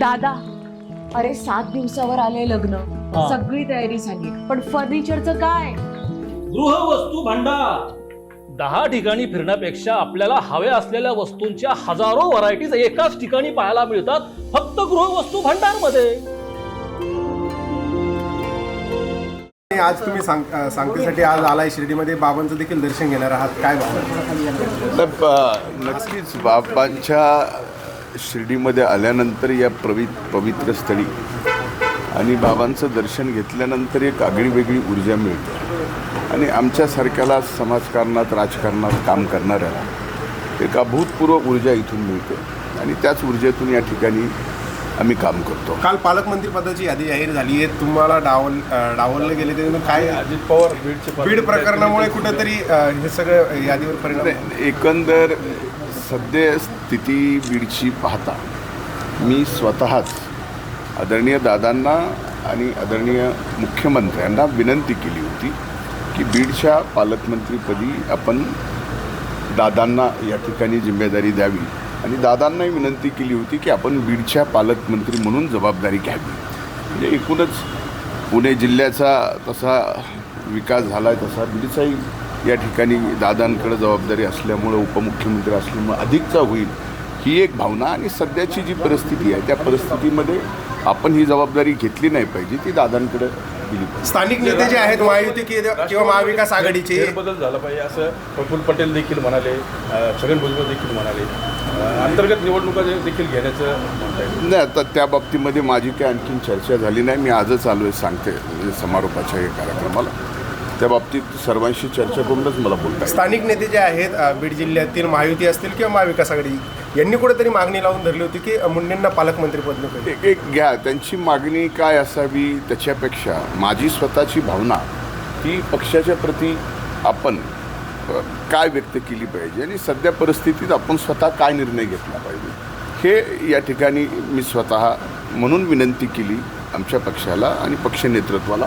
दादा अरे सात दिवसावर आले लग्न. हा. सगळी तयारी झाली. पण फर्निचरचं काय? गृहवस्तू भांडार. दहा ठिकाणी फिरण्यापेक्षा आपल्याला हव्या असलेल्या वस्तूंच्या हजारो व्हरायटीज एकाच ठिकाणी पाहायला मिळतात फक्त गृहवस्तू भांडारमध्ये आणि आज तुम्ही सांग अ, सांगतेसाठी आज आलाय शिर्डीमध्ये. बाबांचं देखील दर्शन घेणार आहात. काय भावना तर ब- नक्कीच बापांच्या शिर्डीमध्ये आल्यानंतर या पवि पवित्र स्थळी आणि बाबांचं दर्शन घेतल्यानंतर एक आगळी वेगळी ऊर्जा मिळते. आणि आमच्यासारख्याला समाजकारणात राजकारणात काम करणाऱ्याला एक अभूतपूर्व ऊर्जा इथून मिळते. आणि त्याच ऊर्जेतून या ठिकाणी आम्ही काम करतो. काल पालकमंत्री पदाची यादी जाहीर झाली आहे. तुम्हाला डावल डावलले गेले त्याच्यातून काय अजित पवार बीड प्रकरणामुळे कुठेतरी हे सगळं यादीवर परिणाम एकंदर सद्य स्थिती बीडची पाहता मी स्वतःच आदरणीय दादांना आणि आदरणीय मुख्यमंत्र्यांना विनंती केली होती की बीडच्या पालकमंत्रीपदी आपण दादांना या ठिकाणी जिम्मेदारी द्यावी. आणि दादांनाही विनंती केली होती की आपण बीडच्या पालकमंत्री म्हणून जबाबदारी घ्यावी. म्हणजे एकूणच पुणे जिल्ह्याचा तसा विकास झाला आहे तसा बीडचाही या ठिकाणी दादांकडे जबाबदारी असल्यामुळं उपमुख्यमंत्री असल्यामुळं अधिकचा होईल ही एक भावना आणि सध्याची जी परिस्थिती आहे त्या परिस्थितीमध्ये आपण ही जबाबदारी घेतली नाही पाहिजे ती दादांकडे दिली पाहिजे. स्थानिक नेते जे आहेत महायुती कि- किंवा महाविकास आघाडीचे फेरबदल झाला पाहिजे असं प्रफुल्ल पटेल देखील म्हणाले छगन भुजबळ देखील म्हणाले. अंतर्गत निवडणुका देखील घेण्याचं नाही आता त्या बाबतीमध्ये माझी काही आणखीन चर्चा झाली नाही मी आजच आलो आहे सांगते समारोपाच्या हे कार्यक्रमाला. त्या बाबतीत सर्वांशी चर्चा करूनच मला बोलता येईल स्थानिक नेते जे आहेत बीड जिल्ह्यातील महायुती असतील किंवा महाविकास आघाडी यांनी कुठेतरी मागणी लावून धरली होती की मुंडेंना पालकमंत्री पद नको एक एक घ्या त्यांची मागणी काय असावी त्याच्यापेक्षा माझी स्वतःची भावना ही पक्षाच्या प्रती आपण काय व्यक्त केली पाहिजे आणि सध्या परिस्थितीत आपण स्वतः काय निर्णय घेतला पाहिजे. हे या ठिकाणी मी स्वतः म्हणून विनंती केली आमच्या पक्षाला आणि पक्ष नेतृत्वाला.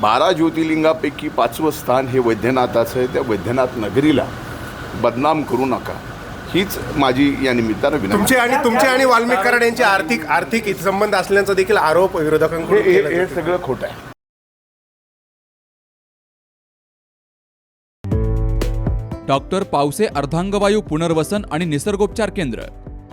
बारा ज्योतिर्लिंगापैकी पाचवं स्थान हे वैद्यनाथाचं आहे. त्या वैद्यनाथ नगरीला बदनाम करू नका. हीच माझी या निमित्तानं विनंती. तुमचे आणि तुमचे आणि वाल्मिक कराड यांचे आर्थिक आर्थिक हितसंबंध असल्याचा देखील आरोप विरोधकांकडून हे केला हे- हे जातो. सगळं खोटं आहे. डॉक्टर पावसे अर्धांगवायू पुनर्वसन आणि निसर्गोपचार केंद्र.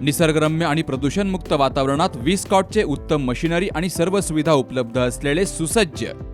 निसर्गरम्य आणि प्रदूषणमुक्त वातावरणात वीस कॉटचे उत्तम मशिनरी आणि सर्व सुविधा उपलब्ध असलेले सुसज्ज.